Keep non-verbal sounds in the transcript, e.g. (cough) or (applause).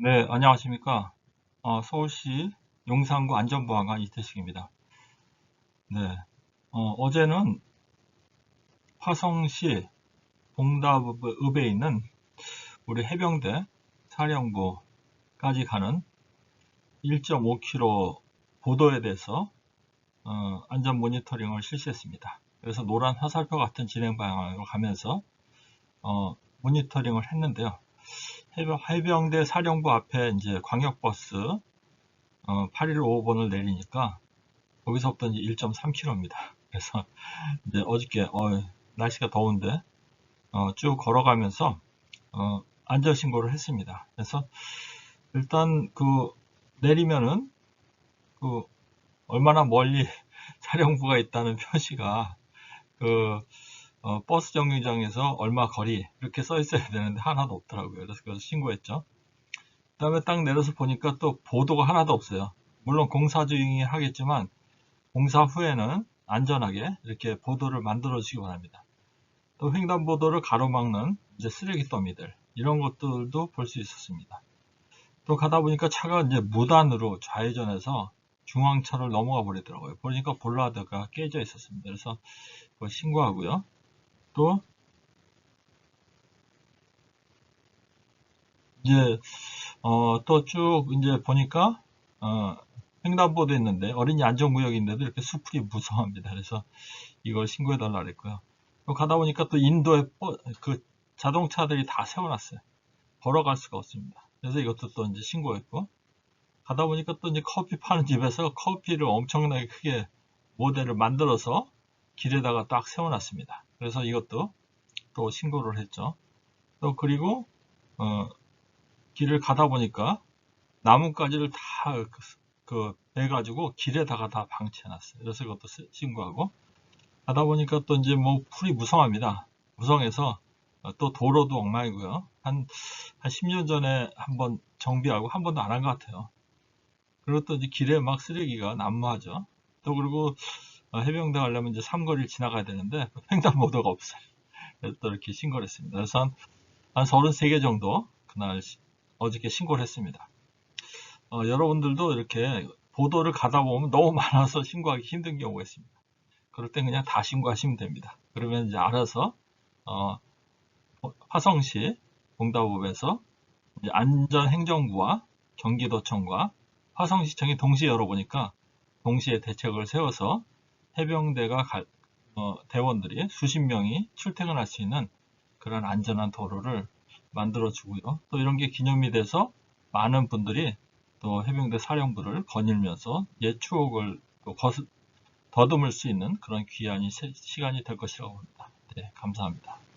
네, 안녕하십니까. 어, 서울시 용산구 안전보안관 이태식입니다. 네, 어, 제는 화성시 봉답읍에 있는 우리 해병대 사령부까지 가는 1.5km 보도에 대해서 어, 안전 모니터링을 실시했습니다. 그래서 노란 화살표 같은 진행 방향으로 가면서 어, 모니터링을 했는데요. 해병, 대 사령부 앞에 이제 광역버스 어, 8155번을 내리니까 거기서부터 이제 1.3km입니다. 그래서 이제 어저께 어, 날씨가 더운데 어, 쭉 걸어가면서 어, 안전 신고를 했습니다. 그래서 일단 그 내리면은 그 얼마나 멀리 (laughs) 사령부가 있다는 표시가 그 어, 버스 정류장에서 얼마 거리 이렇게 써 있어야 되는데 하나도 없더라고요. 그래서 그래서 신고했죠. 그 다음에 딱 내려서 보니까 또 보도가 하나도 없어요. 물론 공사 중이 하겠지만 공사 후에는 안전하게 이렇게 보도를 만들어 주시기 바랍니다. 또 횡단보도를 가로막는 이제 쓰레기 더미들 이런 것들도 볼 수 있었습니다. 또 가다 보니까 차가 이제 무단으로 좌회전해서 중앙차를 넘어가 버리더라고요. 보니까 볼라드가 깨져 있었습니다. 그래서 신고하고요. 또 이제 어, 또 쭉 이제 보니까 어, 횡단보도 있는데 어린이 안전구역인데도 이렇게 수풀이 무성합니다. 그래서 이걸 신고해달라 그랬고요. 또 가다 보니까 또 인도에 그 자동차들이 다 세워놨어요. 걸어갈 수가 없습니다. 그래서 이것도 또 이제 신고했고 가다 보니까 또 이제 커피 파는 집에서 커피를 엄청나게 크게 모델을 만들어서 길에다가 딱 세워놨습니다. 그래서 이것도 또 신고를 했죠. 또 그리고 어, 길을 가다 보니까 나뭇가지를 다 그, 해가지고 길에다가 다 방치해놨어요. 그래서 이것도 신고하고 가다 보니까 또 이제 뭐 풀이 무성합니다. 무성해서 또 도로도 엉망이고요. 한, 한 10년 전에 한번 정비하고 한 번도 안 한 것 같아요. 그리고 또 이제 길에 막 쓰레기가 난무하죠. 또 그리고 어, 해병대 가려면 이제 삼거리를 지나가야 되는데 횡단보도가 없어요. 그래서 또 이렇게 신고를 했습니다. 그래서 한, 한 33개 정도 그날 어저께 신고를 했습니다. 어, 여러분들도 이렇게 보도를 가다 보면 너무 많아서 신고하기 힘든 경우가 있습니다. 그럴 땐 그냥 다 신고하시면 됩니다. 그러면 이제 알아서 어, 화성시 봉다법에서 안전행정부와 경기도청과 화성시청이 동시에 열어보니까 동시에 대책을 세워서 해병대가 가, 어, 대원들이 수십 명이 출퇴근할 수 있는 그런 안전한 도로를 만들어 주고요. 또 이런 게 기념이 돼서 많은 분들이 또 해병대 사령부를 거닐면서 옛 추억을 거스, 더듬을 수 있는 그런 귀한 시간이 될 것이라고 봅니다. 네, 감사합니다.